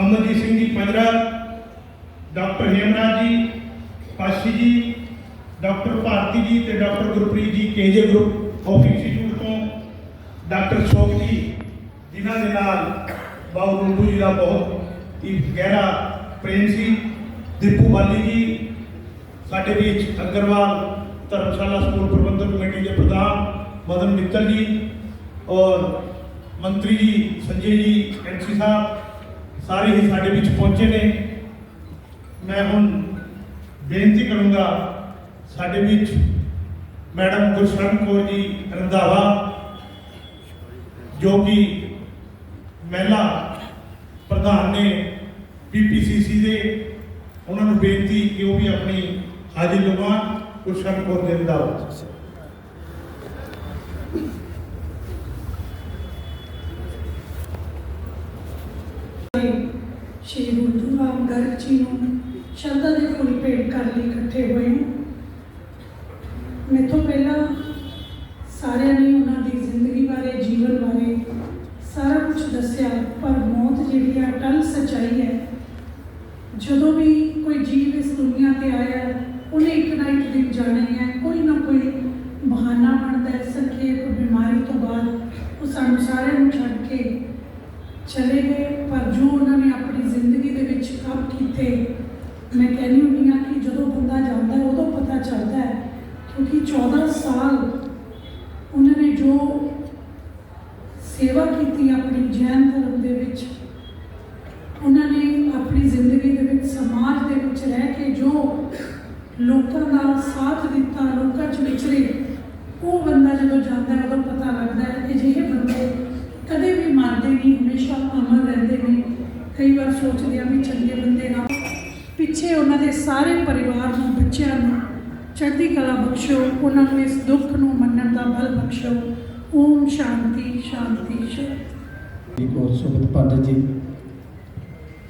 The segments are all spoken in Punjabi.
ਅਮਰਜੀਤ ਸਿੰਘ ਜੀ ਪੰਜਰਾ, ਡਾਕਟਰ ਹੇਮਰਾਜ ਜੀ, ਪਾਸ਼ੀ ਜੀ, ਡਾਕਟਰ ਭਾਰਤੀ ਜੀ ਤੇ doctor Gurpreet ji KJ group of institute ਤੋਂ ਡਾਕਟਰ ਸ਼ੋਕ ਜੀ, ਜਿਨ੍ਹਾਂ ਦੇ ਨਾਲ ਬਾਬੂ ਰੂਪੂ ਜੀ ਦਾ ਬਹੁਤ ਹੀ ਗਹਿਰਾ ਪ੍ਰੇਮ ਸੀ। ਦੀਪੂ ਬਾਲੀ ਜੀ, ਸਾਡੇ ਵਿੱਚ ਅਗਰਵਾਲ ਧਰਮਸ਼ਾਲਾ ਸਕੂਲ ਪ੍ਰਬੰਧਕ ਕਮੇਟੀ ਦੇ ਪ੍ਰਧਾਨ, ਮਦਨ ਮਿੱਤਲ ਜੀ ਔਰ ਮੰਤਰੀ ਜੀ ਸੰਜੇ ਜੀ ਐਮਸੀ ਸਾਹਿਬ ਸਾਰੇ ਹੀ ਸਾਡੇ ਵਿੱਚ ਪਹੁੰਚੇ ਨੇ। ਮੈਂ ਹੁਣ ਬੇਨਤੀ ਕਰੂੰਗਾ ਸਾਡੇ ਵਿੱਚ ਮੈਡਮ ਗੁਰਸ਼ਰਨ ਕੌਰ ਜੀ ਰੰਧਾਵਾ, ਜੋ ਕਿ ਮਹਿਲਾ ਪ੍ਰਧਾਨ ਨੇ ਪੀਪੀਸੀਸੀ ਦੇ, ਉਹਨਾਂ ਨੂੰ ਬੇਨਤੀ ਕਿ ਉਹ ਵੀ ਆਪਣੀ ਹਾਜ਼ਰੀ ਲਗਾਉਣ ਗੁਰਸ਼ਰਨ ਕੌਰ ਜੀ ਰੰਧਾਵਾ ਸ਼੍ਰੀ ਗੁਰੂ ਰਾਮ ਗਰਗ ਜੀ ਨੂੰ ਸ਼ਰਧਾ ਦੇ ਫੁੱਲ ਭੇਟ ਕਰਨ ਲਈ ਇਕੱਠੇ ਹੋਏ ਹਾਂ। ਮੈਥੋਂ ਪਹਿਲਾਂ ਸਾਰਿਆਂ ਨੇ ਉਹਨਾਂ ਦੀ ਜ਼ਿੰਦਗੀ ਬਾਰੇ, ਜੀਵਨ ਬਾਰੇ ਸਾਰਾ ਕੁਝ ਦੱਸਿਆ, ਪਰ ਮੌਤ ਜਿਹੜੀ ਆ, ਟਲ ਸਚਾਈ ਹੈ। ਜਦੋਂ ਵੀ ਕੋਈ ਜੀਵ ਇਸ ਦੁਨੀਆ ਤੇ ਆਇਆ, ਉਹਨੇ ਇੱਕ ਨਾ ਇੱਕ ਦਿਨ ਜਾਣਾ ਹੀ ਹੈ। ਕੋਈ ਨਾ ਕੋਈ ਬਹਾਨਾ ਬਣਦਾ ਹੈ, ਸੰਖੇਪ ਬਿਮਾਰੀ ਤੋਂ ਬਾਅਦ। ਉਹ ਸਾਨੂੰ ਸਾਰਿਆਂ ਨੂੰ ਛੱਡ ਕੇ ਚਲੇ ਗਏ, ਪਰ ਜੋ ਉਹਨਾਂ ਨੇ ਆਪਣੀ ਜ਼ਿੰਦਗੀ ਦੇ ਵਿੱਚ ਕੰਮ ਕੀਤੇ, ਮੈਂ ਕਹਿੰਦੀ ਹੁੰਦੀ ਹਾਂ ਕਿ ਜਦੋਂ ਬੰਦਾ ਜਾਂਦਾ ਹੈ, ਉਦੋਂ ਪਤਾ ਚੱਲਦਾ ਹੈ, ਕਿਉਂਕਿ 14 ਸਾਲ ਉਹਨਾਂ ਨੇ ਜੋ ਸੇਵਾ ਕੀਤੀ ਆਪਣੀ ਜੈਨ ਧਰਮ ਦੇ ਵਿੱਚ, ਉਹਨਾਂ ਨੇ ਆਪਣੀ ਜ਼ਿੰਦਗੀ ਦੇ ਵਿੱਚ ਸਮਾਜ ਦੇ ਵਿੱਚ ਰਹਿ ਕੇ ਜੋ ਲੋਕਾਂ ਦਾ ਸਾਥ ਦਿੱਤਾ, ਲੋਕਾਂ 'ਚ ਵਿਚਰੇ, ਉਹ ਬੰਦਾ ਜਦੋਂ ਜਾਂਦਾ ਹੈ, ਉਦੋਂ ਪਤਾ ਲੱਗਦਾ ਹੈ ਕਿ ਜਿਹੇ ਬੰਦੇ ਕਦੇ ਵੀ ਮਰਦੇ ਨਹੀਂ, ਹਮੇਸ਼ਾ ਅਮਰ ਰਹਿੰਦੇ ਨੇ। ਕਈ ਵਾਰ ਸੋਚਦੇ ਆ ਵੀ ਚੰਗੇ ਬੰਦੇ ਨਾ ਪਿੱਛੇ ਉਹਨਾਂ ਦੇ ਸਾਰੇ ਪਰਿਵਾਰ ਨੂੰ, ਬੱਚਿਆਂ ਨੂੰ ਚੜ੍ਹਦੀ ਕਲਾ ਬਖਸ਼ੋ, ਉਹਨਾਂ ਨੂੰ ਇਸ ਦੁੱਖ ਨੂੰ ਮੰਨਣ ਦਾ ਬਲ ਬਖਸ਼ੋ। ਓਮ ਸ਼ਾਂਤੀ ਸ਼ਾਂਤੀ ਸ਼ਾਂਤੀ। ਜੀ ਕੌਰ ਪੰਡਤ ਜੀ,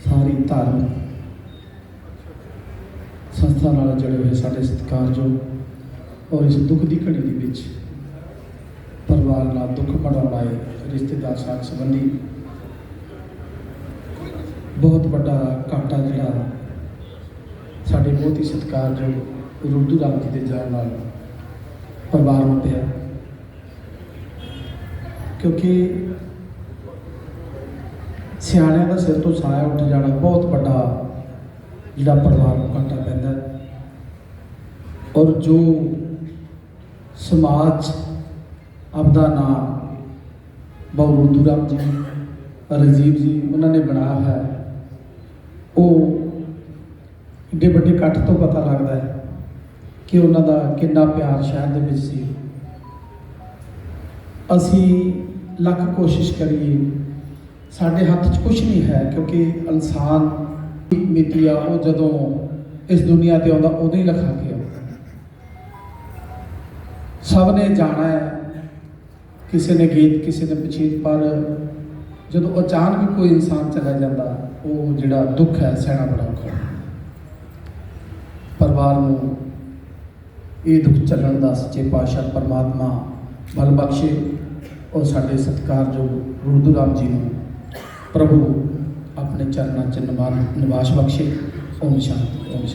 ਸਾਰੀ ਧਾਰਮਿਕ ਸੰਸਥਾ ਨਾਲ ਜੁੜੇ ਹੋਏ ਸਾਡੇ ਸਤਿਕਾਰਯੋਗ ਔਰ ਇਸ ਦੁੱਖ ਦੀ ਘੜੀ ਦੇ ਵਿੱਚ ਪਰਿਵਾਰ ਨਾਲ ਦੁੱਖ ਵੰਡਾਉਣ ਆਏ ਰਿਸ਼ਤੇਦਾਰ ਸਾਥ ਸੰਬੰਧੀ। ਬਹੁਤ ਵੱਡਾ ਘਾਟਾ ਜਿਹੜਾ ਸਾਡੇ ਬਹੁਤ ਹੀ ਸਤਿਕਾਰਯੋਗ ਰੁੱਦੂ ਰਾਮ ਜੀ ਦੇ ਜਾਣ ਨਾਲ ਪਰਿਵਾਰ ਨੂੰ ਪਿਆ। ਕਿਉਂਕਿ ਸਿਆਣਿਆਂ ਦਾ ਸਿਰ ਤੋਂ ਸਾਇਆ ਉੱਠ ਜਾਣਾ ਬਹੁਤ ਵੱਡਾ ਜਿਹੜਾ ਪਰਿਵਾਰ ਨੂੰ ਘਾਟਾ ਪੈਂਦਾ ਔਰ ਜੋ ਸਮਾਜ ਆਪਦਾ ਨਾਮ ਬਾਬੂ ਰਾਮ ਜੀ ਰਜੀਵ ਜੀ, ਉਹਨਾਂ ਨੇ ਬਣਾਇਆ ਹੈ। ਉਹ ਏਡੇ ਵੱਡੇ ਇਕੱਠ ਤੋਂ ਪਤਾ ਲੱਗਦਾ ਹੈ ਕਿ ਉਹਨਾਂ ਦਾ ਕਿੰਨਾ ਪਿਆਰ ਸ਼ਹਿਰ ਦੇ ਵਿੱਚ ਸੀ। ਅਸੀਂ ਲੱਖ ਕੋਸ਼ਿਸ਼ ਕਰੀਏ, ਸਾਡੇ ਹੱਥ 'ਚ ਕੁਝ ਨਹੀਂ ਹੈ ਕਿਉਂਕਿ ਇਨਸਾਨ ਮਿਤੀ ਆ, ਉਹ ਜਦੋਂ ਇਸ ਦੁਨੀਆ ਤੇ ਆਉਂਦਾ, ਉਦੋਂ ਹੀ ਲਿਖਾ ਕੇ ਆਉਂਦਾ ਸਭ ਨੇ ਜਾਣਾ ਹੈ। ਕਿਸੇ ਨੇ ਗੀਤ ਕਿਸੇ ਨੇ ਪਛੀਤ ਪਰ ਜਦੋਂ ਅਚਾਨਕ ਕੋਈ ਇਨਸਾਨ ਚਲਾ ਜਾਂਦਾ, ਉਹ ਜਿਹੜਾ ਦੁੱਖ ਹੈ, ਸਹਿਣਾ ਬੜਾ ਔਖਾ ਪਰਿਵਾਰ ਨੂੰ ਇਹ ਦੁੱਖ ਚੱਲਣ ਦਾ ਸੱਚੇ ਪਾਤਸ਼ਾਹ ਪਰਮਾਤਮਾ ਬਲ ਬਖਸ਼ੇ ਔਰ ਸਾਡੇ ਸਤਿਕਾਰਯੋਗ ਰੂਦੂ ਰਾਮ ਜੀ ਨੂੰ ਪ੍ਰਭੂ ਆਪਣੇ ਚਰਨਾਂ 'ਚ ਨਿਵਾਸ ਨਿਵਾਸ ਬਖਸ਼ੇ। ਓਮ ਸ਼ਾਂਤੀ, ਓਮ